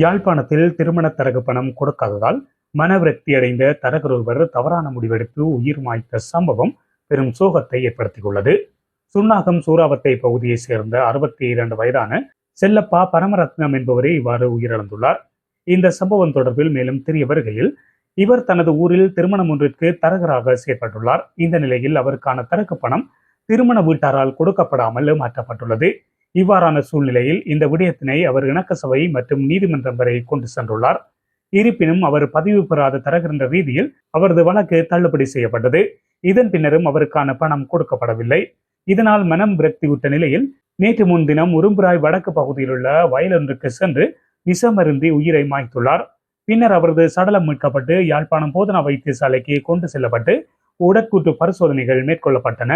யாழ்ப்பாணத்தில் திருமண தரகு பணம் கொடுக்காததால் மனவிரக்தி அடைந்த தரகர் ஒருவர் தவறான முடிவெடுத்து உயிர் மாய்த்த சம்பவம் பெரும் சோகத்தை ஏற்படுத்தியுள்ளது. சுன்னாகம் சூறாவத்தை பகுதியைச் சேர்ந்த அறுபத்தி இரண்டு வயதான செல்லப்பா பரமரத்னம் என்பவரே இவ்வாறு உயிரிழந்துள்ளார். இந்த சம்பவம் தொடர்பில் மேலும் தெரிய வருகையில் இவர் தனது ஊரில் திருமணம் ஒன்றிற்கு தரகராக செயற்பட்டுள்ளார். இந்த நிலையில் அவருக்கான தரகு பணம் திருமண வீட்டாரால் கொடுக்கப்படாமல் மாற்றப்பட்டுள்ளது. இவ்வாறான சூழ்நிலையில் இந்த விடயத்தினை அவர் இணக்க சபை மற்றும் நீதிமன்றம் வரை கொண்டு சென்றுள்ளார். இருப்பினும் அவர் பதிவு பெறாத தரகர் என்ற ரீதியில் அவரது வழக்கு தள்ளுபடி செய்யப்பட்டது. இதன் பின்னரும் அவருக்கான பணம் கொடுக்கப்படவில்லை. இதனால் மனம் விரக்தியுற்ற நிலையில் நேற்று முன்தினம் உரும்புராய் வடக்கு பகுதியில் உள்ள வயலொன்றுக்கு சென்று விஷமருந்தி உயிரை மாய்த்துள்ளார். பின்னர் அவரது சடலம் மீட்கப்பட்டு யாழ்ப்பாணம் போதனா வைத்தியசாலைக்கு கொண்டு செல்லப்பட்டு உடற்கூட்டு பரிசோதனைகள் மேற்கொள்ளப்பட்டன.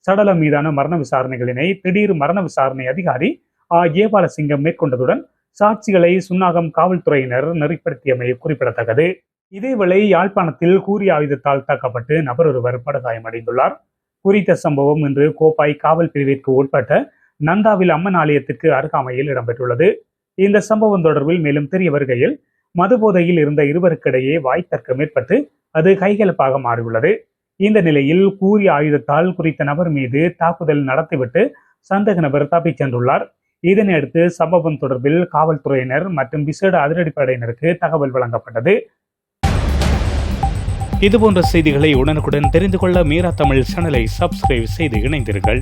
சடலம் மீதான மரண விசாரணைகளினை திடீர் மரண விசாரணை அதிகாரி ஆ. ஏபாலசிங்கம் மேற்கொண்டதுடன் சாட்சிகளை சுன்னாகம் காவல்துறையினர் நெறிப்படுத்தியமை குறிப்பிடத்தக்கது. இதேவேளை யாழ்ப்பாணத்தில் கூறிய ஆயுதத்தால் தாக்கப்பட்டு நபர் ஒருவர் படுகாயமடைந்துள்ளார். குறித்த சம்பவம் இன்று கோப்பாய் காவல் பிரிவிற்கு உட்பட்ட நந்தாவில் அம்மன் ஆலயத்திற்கு அருகாமையில் இடம்பெற்றுள்ளது. இந்த சம்பவம் தொடர்பில் மேலும் தெரிய வருகையில் மதுபோதையில் இருந்த இருவருக்கிடையே வாய்த்தர்க்கம் ஏற்பட்டு அது கைகலப்பாக மாறியுள்ளது. இந்த நிலையில் கூறிய ஆயுதத்தால் குறித்த நபர் மீது தாக்குதல் நடத்திவிட்டு சந்தேக நபர் தப்பிச் சென்றுள்ளார். இதனையடுத்து சம்பவம் தொடர்பில் காவல்துறையினர் மற்றும் விசேட அதிரடிப்படையினருக்கு தகவல் வழங்கப்பட்டது. இதுபோன்ற செய்திகளை உடனுக்குடன் தெரிந்து கொள்ள மீரா தமிழ் சேனலை சப்ஸ்கிரைப் செய்து இணைந்தீர்கள்